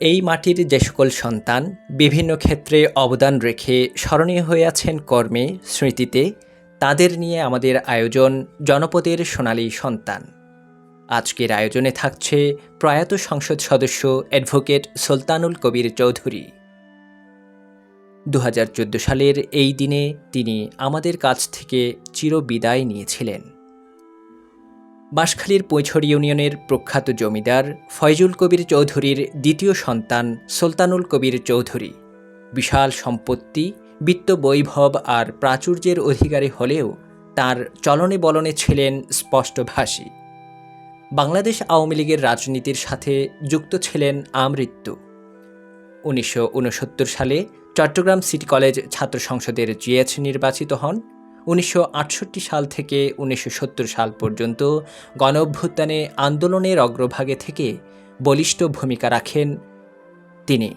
এই মাটির যে সকল সন্তান বিভিন্ন ক্ষেত্রে অবদান রেখে স্মরণীয় হয়ে আছেন কর্মে, স্মৃতিতে, তাদের নিয়ে আমাদের আয়োজন জনপদের সোনালী সন্তান। আজকের আয়োজনে থাকছে প্রয়াত সংসদ সদস্য অ্যাডভোকেট সুলতানুল কবির চৌধুরী। দু হাজার চোদ্দ সালের এই দিনে তিনি আমাদের কাছ থেকে চিরবিদায় নিয়েছিলেন। বাঁশখালীর পৈছড়ি ইউনিয়নের প্রখ্যাত জমিদার ফয়জুল কবির চৌধুরীর দ্বিতীয় সন্তান সুলতানুল কবির চৌধুরী। বিশাল সম্পত্তি, বিত্ত বৈভব আর প্রাচুর্যের অধিকারী হলেও তার চলনে বলনে ছিলেন স্পষ্টভাষী বাংলাদেশ আওয়ামী লীগের রাজনীতির সাথে যুক্ত ছিলেন আমৃত্যু। উনিশশো উনসত্তর সালে চট্টগ্রাম সিটি কলেজ ছাত্র সংসদের জিএচ নির্বাচিত হন। উনিশশো আটষট্টি সাল থেকে উনিশশো সত্তর সাল পর্যন্ত গণ অভ্যুত্থানে আন্দোলনের অগ্রভাগে থেকে বলিষ্ঠ ভূমিকা রাখেন তিনি।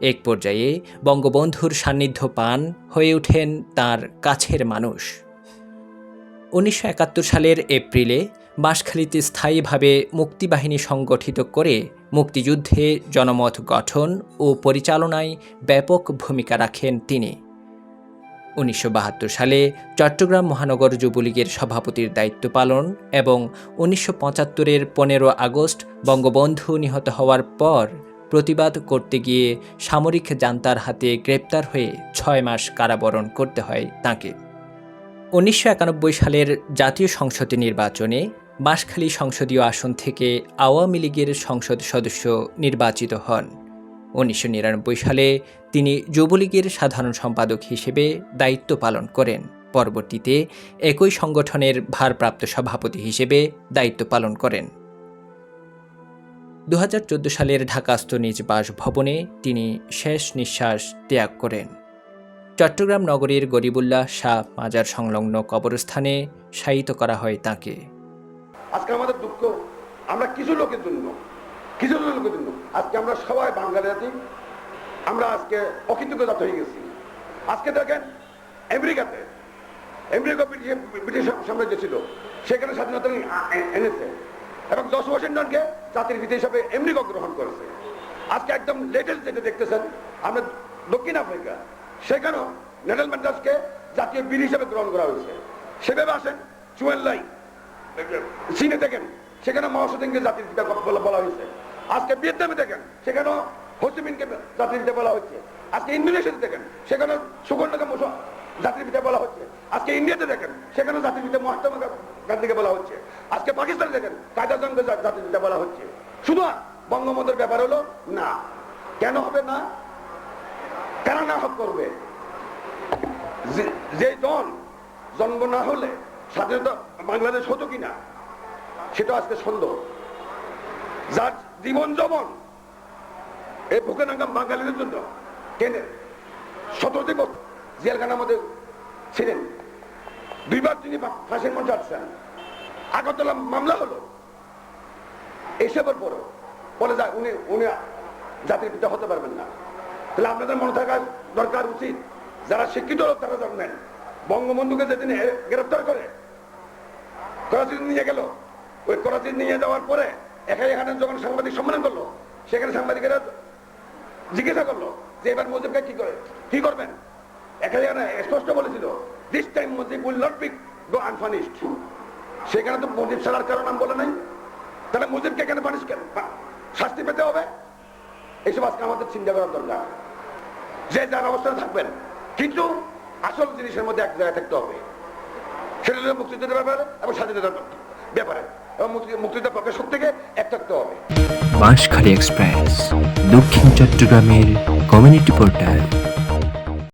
এক পর্যায়ে বঙ্গবন্ধুর সান্নিধ্য পান হয়ে ওঠেন তার কাছের মানুষ। উনিশশো একাত্তর সালের এপ্রিলে বাঁশখালীতে স্থায়ীভাবে মুক্তিবাহিনী সংগঠিত করে মুক্তিযুদ্ধে জনমত গঠন ও পরিচালনায় ব্যাপক ভূমিকা রাখেন তিনি। উনিশশো বাহাত্তর সালে চট্টগ্রাম মহানগর যুবলীগের সভাপতির দায়িত্ব পালন এবং উনিশশো পঁচাত্তরের পনেরো আগস্ট বঙ্গবন্ধু নিহত হওয়ার পর প্রতিবাদ করতে গিয়ে সামরিক জান্তার হাতে গ্রেপ্তার হয়ে ছয় মাস কারাবরণ করতে হয় তাঁকে। উনিশশো সালের জাতীয় সংসদ নির্বাচনে বাঁশখালী সংসদীয় আসন থেকে আওয়ামী লীগের সংসদ সদস্য নির্বাচিত হন। উনিশশো নিরানব্বই সালে তিনি যুবলীগের সাধারণ সম্পাদক হিসেবে দায়িত্ব পালন করেন। পরবর্তীতে একই সংগঠনের ভারপ্রাপ্ত সভাপতি হিসেবে দায়িত্ব পালন করেন। দু হাজার চোদ্দ সালের ঢাকাস্থ নিজ বাসভবনে তিনি শেষ নিঃশ্বাস ত্যাগ করেন। চট্টগ্রাম নগরীর গরিবুল্লাহ শাহ মাজার সংলগ্ন কবরস্থানে শায়িত করা হয় তাকে। আজকে আমাদের দুঃখ, আমরা কিছু লোকের জন্য কিছু লোকের জন্য আজকে আমরা সবাই বাঙালি জাতি। আমরা আজকে অকৃতজ্ঞ জাত হয়ে গেছি। আজকে দেখেন, আমেরিকাতে, আমেরিকা ব্রিটিশ সাম্রাজ্য ছিল। সেখানে স্বাধীনতা এনেছে। এবং দশ ওয়াশিংটনকে জাতির পিতা হিসাবে আমেরিকা গ্রহণ করেছে। আজকে একদম লেটেস্ট যেটা দেখতেছেন, আমরা দক্ষিণ আফ্রিকা। সেখানেও নেডাল ম্যান্ডাসকে জাতীয় বীর হিসাবে গ্রহণ করা হয়েছে। সেভাবে আসেন চুয়েল্লাই। চীনে দেখেন সেখানে মাওসুদিনকে জাতির পিতা বলা হয়েছে। আজকে ভিয়েতনামে দেখেন, সেখানেও হোসিমিনকে জাতির পিতা বলা হচ্ছে আজকে ইন্দোনেশিয়াতে দেখেন সেখানে সুকন্যাকে জাতির পিতা বলা হচ্ছে আজকে ইন্ডিয়াতে দেখেন সেখানে জাতির পিতা মহাত্মা গান্ধীকে বলা হচ্ছে আজকে পাকিস্তানে দেখেন, কায়দা জঙ্গে জাতির পিতা বলা হচ্ছে শুধু বঙ্গবন্ধুর ব্যাপার হলো না। কেন হবে না? কেন না হক করবে? যে দল জন্ম না হলে স্বাধীনতা বাংলাদেশ হতো কিনা? সেটা আজকে সন্দেহ যার জীবন যমন এই বুকে নাঙ্গাম বাঙালিদের জন্য। কেনে শতদিন জেলখানার মধ্যে ছিলেন। দুইবার তিনি ফাঁসির মঞ্চে আসছেন। আগরতলা মামলা হলো। এসবের পরও বলে যায় উনি উনি জাতির পিতা হতে পারবেন না। তাহলে আপনাদের মনে থাকা দরকার উচিত। যারা শিক্ষিত লোক, তারা জানবেন বঙ্গবন্ধুকে যেদিন গ্রেফতার করে নিয়ে গেল। ওই করাচি নিয়ে যাওয়ার পরে এখানে এখানে যখন সাংবাদিক সম্মেলন করল, সেখানে সাংবাদিকেরা জিজ্ঞাসা করল যে এবার মুজিবকে কি করে, কি করবেন? এখানে এখানে স্পষ্ট বলেছিল this time Mujib will not be go unfinished সেখানে তো মুজিব ছাড়ার কারণ নাম বলে নাই। তাহলে মুজিবকে এখানে পানিশ কেন শাস্তি পেতে হবে? এইসব আজকে আমাদের চিন্তা করার দরকার। যে যার অবস্থায় থাকবেন, কিন্তু আসল জিনিসের মধ্যে এক জায়গায় থাকতে হবে। সেটা মুক্তিযুদ্ধের ব্যাপারে এবং স্বাধীনতার ব্যাপারে। এবং মুক্তি- মুক্তিযুদ্ধের পক্ষে সব থেকে এক থাকতে হবে। বাঁশখালী এক্সপ্রেস, দক্ষিণ চট্টগ্রামের কমিউনিটি পোর্টাল।